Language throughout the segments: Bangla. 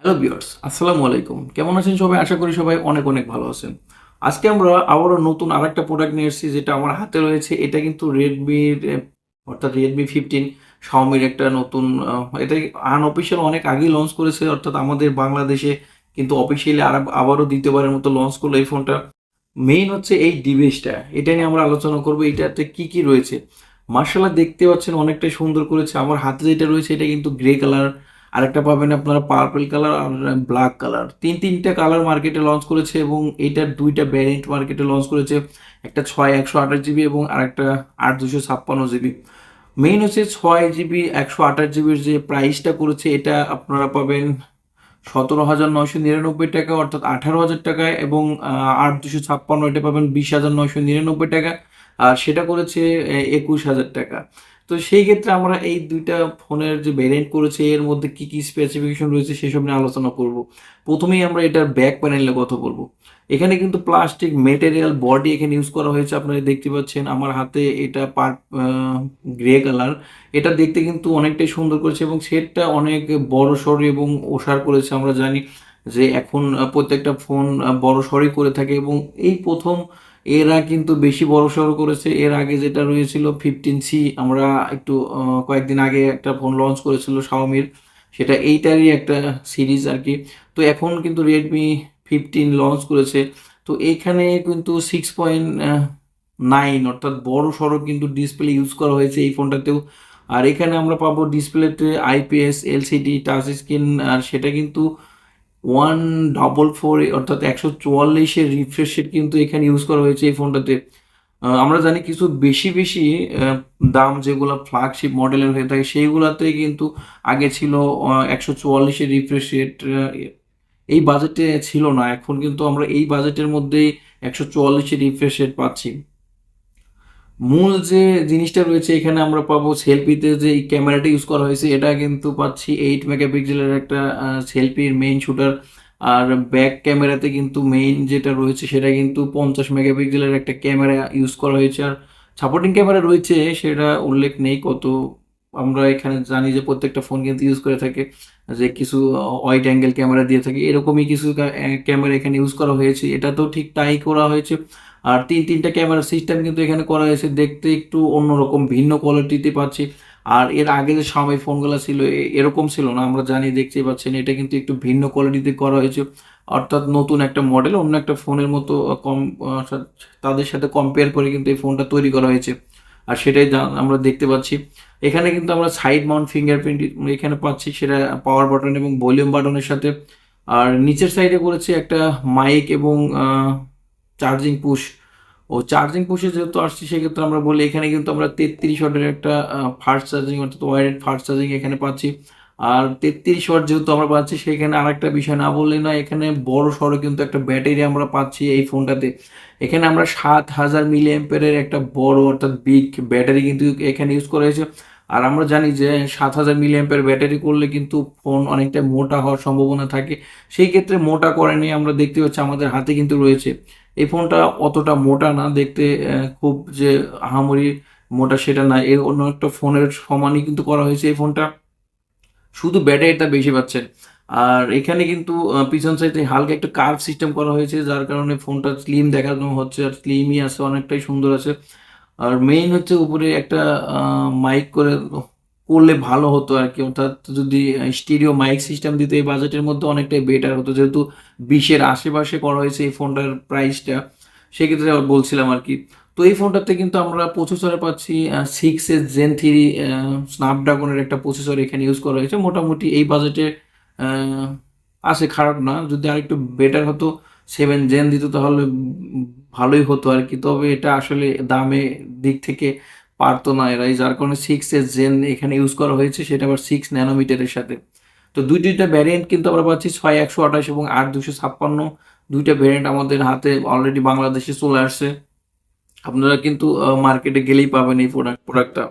হ্যালো বিয়ার্স আসসালামু আলাইকুম। কেমন আছেন সবাই? আশা করি সবাই অনেক অনেক ভালো আছেন। আজকে আমরা আবারও নতুন আরেকটা প্রোডাক্ট নিয়ে এসেছি যেটা আমার হাতে রয়েছে। এটা কিন্তু রেডমির অর্থাৎ রেডমি ফিফটিন শাওমির একটা নতুন এটা আনঅফিসিয়াল অনেক আগেই লঞ্চ করেছে। অর্থাৎ আমাদের বাংলাদেশে কিন্তু অফিসিয়ালি আর আবারও দ্বিতীয়বারের মতো লঞ্চ করল এই ফোনটা মেইন হচ্ছে এই ডিভাইসটা এটা নিয়ে আমরা আলোচনা করব। এটাতে কি কি রয়েছে? মার্শাল্লাহ দেখতে পাচ্ছেন অনেকটাই সুন্দর করেছে। আমার হাতে যেটা রয়েছে, এটা কিন্তু গ্রে কালার আরেকটা পাবেন আপনারা পার্পল কালার আর ব্ল্যাক কালার তিন, তিনটা কালার মার্কেটে লঞ্চ করেছে এবং এইটার দুইটা ভ্যারিয়েন্ট মার্কেটে লঞ্চ করেছে। একটা ছয় একশো আঠাশ জিবি এবং আরেকটা আট দুশো ছাপ্পান্ন জিবি মেইন হচ্ছে ছয় জিবি একশো আঠাশ জিবির যে প্রাইসটা করেছে, এটা আপনারা পাবেন সতেরো হাজার নয়শো নিরানব্বই টাকা, অর্থাৎ আঠারো হাজার টাকায় এবং আট দুশো ছাপ্পান্ন, এটা পাবেন বিশ হাজার নয়শো নিরানব্বই টাকা। আর সেটা করেছে একুশ হাজার টাকা। তো সেই ক্ষেত্রে আমরা এই দুইটা ফোনের যে ভ্যারিয়েন্ট করেছে, এর মধ্যে কি কি স্পেসিফিকেশন রয়েছে সেসব নিয়ে আলোচনা করব। প্রথমেই আমরা এটার ব্যাক প্যানেলে কথা বলব। এখানে কিন্তু প্লাস্টিক মেটেরিয়াল বডি এখানে ইউজ করা হয়েছে, আপনারা দেখতে পাচ্ছেন। আমার হাতে এটা পার গ্রে কালার এটা দেখতে কিন্তু অনেকটাই সুন্দর করেছে এবং সেটটা অনেক বড় সড় এবং ওষার করেছে, আমরা জানি যে এখন প্রত্যেকটা ফোন বড় সড়ই করে থাকে এবং এই প্রথম এরা কিন্তু বেশি বড় সড়ো করেছে। এর আগে যেটা রয়েছিল ফিফটিন সি আমরা একটু কয়েকদিন আগে একটা ফোন লঞ্চ করেছিল শাওমির সেটা এইটারই একটা সিরিজ আর কি তো এখন কিন্তু রেডমি ফিফটিন লঞ্চ করেছে। তো এইখানে কিন্তু সিক্স পয়েন্ট নাইন অর্থাৎ বড় সড়ো কিন্তু ডিসপ্লে ইউজ করা হয়েছে এই ফোনটাতেও আর এখানে আমরা পাবো ডিসপ্লেতে আইপিএস এলসিডি টাচ স্ক্রিন আর সেটা কিন্তু ওয়ান ডবল ফোর অর্থাৎ একশো চুয়াল্লিশের রিফ্রেশ রেট কিন্তু এখানে ইউজ করা হয়েছে এই ফোনটাতে আমরা জানি কিছু বেশি বেশি দাম যেগুলো ফ্ল্যাগশিপ মডেলের হয়ে থাকে, সেইগুলোতে কিন্তু আগে ছিল একশো চুয়াল্লিশের রিফ্রেশ রেট এই বাজেটে ছিল না। এখন কিন্তু আমরা এই বাজেটের মধ্যেই একশো চুয়াল্লিশের রিফ্রেশ রেট পাচ্ছি। মূল যে জিনিসটা রয়েছে, এখানে আমরা পাবো সেলফিতে যে ক্যামেরাটা ইউজ করা হয়েছে, এটা কিন্তু পাচ্ছি এইট মেগাপিক্সেলের একটা সেলফির মেইন শুটার আর ব্যাক ক্যামেরাতে কিন্তু মেইন যেটা রয়েছে, সেটা কিন্তু পঞ্চাশ মেগাপিক্সেলের একটা ক্যামেরা ইউজ করা হয়েছে। আর সাপোর্টিং ক্যামেরা রয়েছে, সেটা উল্লেখ নেই কত আমরা এখানে জানি যে প্রত্যেকটা ফোন কিন্তু ইউজ করে থাকে, যে কিছু ওয়াইড অ্যাঙ্গেল ক্যামেরা দিয়ে থাকে, এরকমই কিছু ক্যামেরা এখানে ইউজ করা হয়েছে। এটা তো ঠিক তাই করা হয়েছে। আর তিন, তিনটা ক্যামেরা সিস্টেম কিন্তু এখানে করা হয়েছে, দেখতে একটু অন্যরকম, ভিন্ন কোয়ালিটিতে পাচ্ছি। আর এর আগে যে Xiaomi ফোনগুলো ছিল এরকম ছিল না, আমরা জানি, দেখতেই পাচ্ছেন, এটা কিন্তু একটু ভিন্ন কোয়ালিটিতে করা হয়েছে। অর্থাৎ নতুন একটা মডেল অন্য একটা ফোনের মতো কম তাদের সাথে কম্পেয়ার করে কিন্তু এই ফোনটা তৈরি করা হয়েছে। আর সেটাই আমরা দেখতে পাচ্ছি। এখানে কিন্তু আমরা সাইড মাউন্ট ফিঙ্গারপ্রিন্ট এখানে পাচ্ছি, সেটা পাওয়ার বাটন এবং ভলিউম বাটনের সাথে। আর নিচের সাইডে করেছে একটা মাইক এবং চার্জিং পুশ ও চার্জিং পুশে যেহেতু আসছি, সেক্ষেত্রে আমরা বলি এখানে কিন্তু আমরা তেত্রিশ ওয়াটের একটা ফাস্ট চার্জিং অর্থাৎ ওয়ারেড ফাস্ট চার্জিং এখানে পাচ্ছি। আর তেত্রিশ ওয়াট যেহেতু আমরা পাচ্ছি, সেখানে আরেকটা বিষয় না বললে না এখানে বড় সড়ো কিন্তু একটা ব্যাটারি আমরা পাচ্ছি এই ফোনটাতে এখানে আমরা সাত হাজার মিলি অ্যাম্পেরের একটা বড় অর্থাৎ বিগ ব্যাটারি কিন্তু এখানে ইউজ করা হয়েছে। আর আমরা জানি যে সাত হাজার মিলি অ্যাম্পের ব্যাটারি করলে কিন্তু ফোন অনেকটা মোটা হওয়ার সম্ভাবনা থাকে। সেই ক্ষেত্রে মোটা করেনি আমরা দেখতে পাচ্ছি আমাদের হাতে কিন্তু রয়েছে। এই ফোনটা অতটা মোটা না, দেখতে খুব যে আহামরি মোটা সেটা না। এর অন্য একটা ফোনের সমানই কিন্তু করা হয়েছে এই ফোনটা শুধু ব্যাটারিটা বেশি পাচ্ছেন। আর এখানে কিন্তু পিছন সাইডে হালকা একটা কার্ভ সিস্টেম করা হয়েছে, যার কারণে ফোনটা স্লিম দেখানো হচ্ছে আর স্লিমই আছে, অনেকটাই সুন্দর আছে। আর মেইন হচ্ছে উপরে একটা মাইক করে করলে ভালো হতো আর কি। অর্থাৎ যদি স্টিরিও মাইক সিস্টেম দিতে এই বাজেটের মধ্যে অনেকটাই বেটার হতো। যেহেতু বিশের আশেপাশে করা হয়েছে এই ফোনটার প্রাইসটা সেক্ষেত্রে বলছিলাম আর কি। তো এই ফোনটাতে কিন্তু আমরা প্রসেসরে পাচ্ছি সিক্স এস জেন থ্রি স্ন্যাপড্রাগনের একটা প্রসেসর এখানে ইউজ করা হয়েছে। মোটামুটি এই বাজেটে আছে, খারাপ না। যদি আরেকটু বেটার হতো সেভেন জেন দিত তাহলে ভালোই হতো আর কি। তবে এটা আসলে দামে দিক থেকে পারতো না এরাই। যার কারণে সিক্স এস জেন এখানে ইউজ করা হয়েছে, সেটা আবার সিক্স ন্যানোমিটারের সাথে। তো দুই দুইটা ভ্যারিয়েন্ট কিন্তু আমরা পাচ্ছি ছয় একশো আঠাশ এবং আট দুশো ছাপ্পান্ন। দুইটা ভ্যারিয়েন্ট আমাদের হাতে অলরেডি বাংলাদেশে চলে আসছে। আপনারা কিন্তু মার্কেটে গেলেই পাবেন এই প্রোডাক্ট প্রোডাক্টটা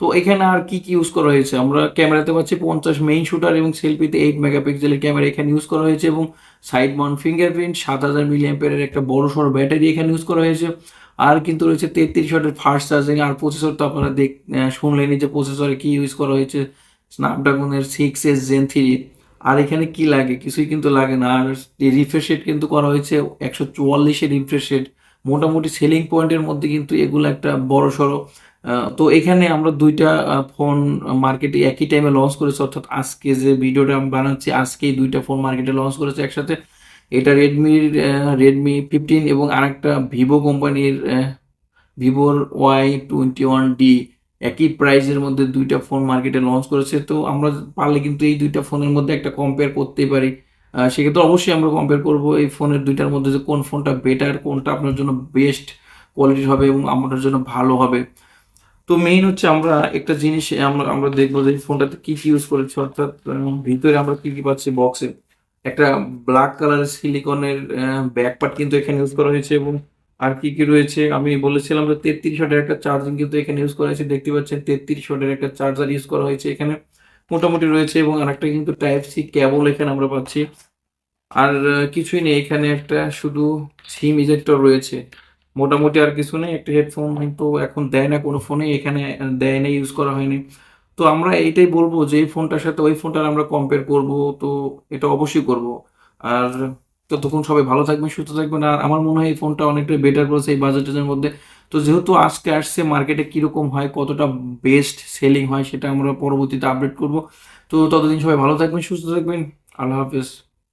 তো এখানে আর কি কি ইউজ করা হয়েছে? আমরা ক্যামেরাতে পাচ্ছি পঞ্চাশ মেইন শুটার এবং সেলফিতে এইট মেগাপিক্সেলের ক্যামেরা এখানে ইউজ করা হয়েছে এবং সাইড মাউন্ট ফিঙ্গারপ্রিন্ট সাত হাজার মিলি অ্যাম্পিয়ারের একটা বড় সড়ো ব্যাটারি এখানে ইউজ করা হয়েছে। আর কিন্তু রয়েছে তেত্রিশ ওয়াটের ফাস্ট চার্জিং আর প্রসেসর তো আপনারা দেখ আহ, শুনলেনই যে প্রসেসরে কি ইউজ করা হয়েছে। স্ন্যাপড্রাগনের সিক্স এস জেন থ্রি আর এখানে কি লাগে? কিছুই কিন্তু লাগে না। আর রিফ্রেশ রেট কিন্তু করা হয়েছে, একশো চুয়াল্লিশের রিফ্রেশ রেট মোটামুটি সেলিং পয়েন্টের মধ্যে কিন্তু এগুলো একটা বড় সড়ো তো এখানে আমরা দুইটা ফোন মার্কেটে একই টাইমে লঞ্চ করেছি। অর্থাৎ আজকে যে ভিডিওটা আমি বানাচ্ছি, আজকেই দুইটা ফোন মার্কেটে লঞ্চ করেছে একসাথে। এটা রেডমির রেডমি ফিফটিন এবং আরেকটা ভিভো কোম্পানির ভিভোর ওয়াই টোয়েন্টি ওয়ান ডি একই প্রাইসের মধ্যে দুইটা ফোন মার্কেটে লঞ্চ করেছে, তো আমরা পারলে কিন্তু এই দুইটা ফোনের মধ্যে একটা কম্পেয়ার করতেই পারি। সেক্ষেত্রে অবশ্যই আমরা কম্পেয়ার করব এই ফোনের দুইটার মধ্যে যে কোন ফোনটা বেটার কোনটা আপনার জন্য বেস্ট কোয়ালিটির হবে এবং আপনার জন্য ভালো হবে। তো মেইন হচ্ছে আমরা একটা জিনিস, আমরা আমরা দেখব যে ফোনটাতে কি কি ইউজ করেছি। অর্থাৎ ভিতরে আমরা কী কী পাচ্ছি বক্সে একটা ব্ল্যাক কালারের সিলিকনের ব্যাক পার্ট কিন্তু এখানে ইউজ করা হয়েছে এবং আর কি কি রয়েছে? আমি বলেছিলাম যে তেত্রিশ ওয়াটের একটা চার্জিং কিন্তু এখানে ইউজ করা হয়েছে। দেখতে পাচ্ছেন, তেত্রিশ ওয়াটের একটা চার্জার ইউজ করা হয়েছে এখানে। মোটামুটি রয়েছে এবং আরেকটা কিন্তু টাইপ সি কেবল এখানে আমরা পাচ্ছি। আর কিছুই নেই এখানে একটা, শুধু সিম ইজেক্টর রয়েছে। মোটামুটি আর কিছু নেই, একটা হেডফোন তো এখন দেয় না, কোনো ফোনে এখানে দেয় না ইউজ করা হয়নি। তো আমরা এইটাই বলব যে এই ফোনটার সাথে ওই ফোনটার আমরা কম্পেয়ার করব, তো এটা অবশ্যই করব। আর ততক্ষণ সবাই ভালো থাকবেন, সুস্থ থাকবেন। আর আমার মনে হয় এই ফোনটা অনেকটাই বেটার পড়েছে এই বাজেটের মধ্যে। তো যেহেতু আজকে আসছে মার্কেটে কীরকম হয়, কতটা বেস্ট সেলিং হয়, সেটা আমরা পরবর্তীতে আপডেট করব। তো ততদিন সবাই ভালো থাকবেন, সুস্থ থাকবেন। আল্লাহ হাফেজ।